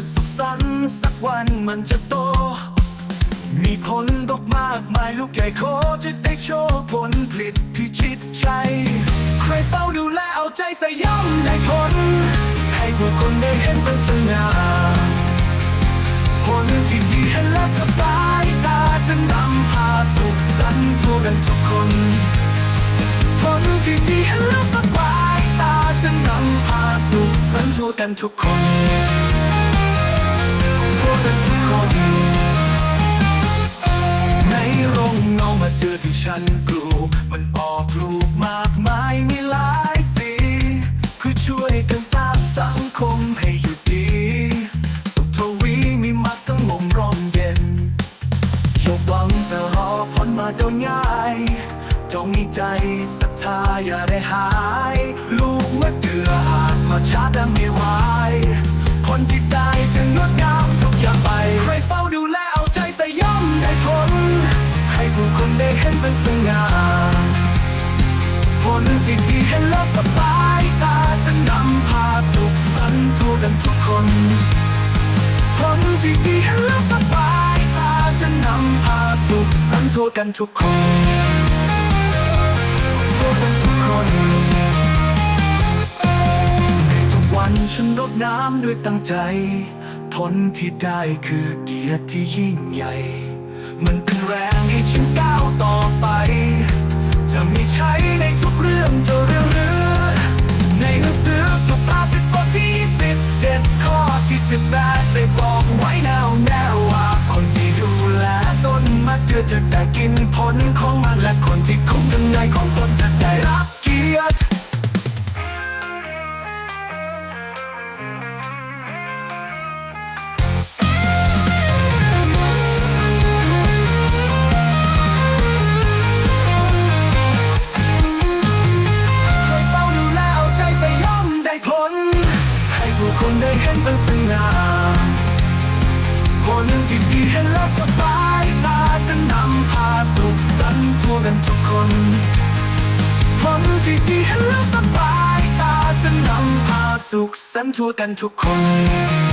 จะสุขสันต์สักวันมันจะโต มีผลดกมากมายลูกใหญ่โคจะได้โชว์ผลผลิตพิชิตชัยใครเฝ้าดูแลเอาใจใส่ย่อมได้ผล ให้ผู้คนได้เห็นเป็นสง่าผลที่ดีเห็นและสบายตาจะนำพาสุขสันต์ทั่วกันทุกคนผลที่ดีเห็นและสบายตาจะนำพาสุขสันต์ทั่วกันทุกคน อที่ฉันปลูก มันออกลูกมากมายมีหลายสีเพื่อช่วยกันสร้างสังคมให้อยู่ดี สุขทวีมีมากสงบร่มเย็นอย่าหวังแต่รอผลมาโดยง่าย จงมีใจศรัทธาอย่าได้หาย ลูกมะเดืออาจมาช้าแต่ไม่ไหวผลที่ได้จะง เห็นเป็นสง่าผลที่ดีเห็นแล้วสบายตาจะนำพาสุขสันต์ทั่วกันทุกคนผลที่ดีเห็นแล้วสบายตาจะนำพาสุขสันต์ทั่วกันทุกคนทั่วกันทุกคนในทุกวันฉันรดน้ำด้วยตั้งใจผลที่ได้คือเกียรติที่ยิ่งใหญ่ มันเป็นแรงให้ฉันก้าวต่อ จะได้กินผลของมันและคนที่คุ้มกำไรของตนจะได้รับเกียรติคอยเฝ้าดูแลเอาใจใส่ยอมได้ผลให้ผู้คนได้เห็นเป็นสง่าผลที่ดีเห็น นทุกคนผลที่ดีเห็นแล้วสบายตาจะนำพาสุขสันต์ทั่วกันทุกคนทั่วกันทุกคน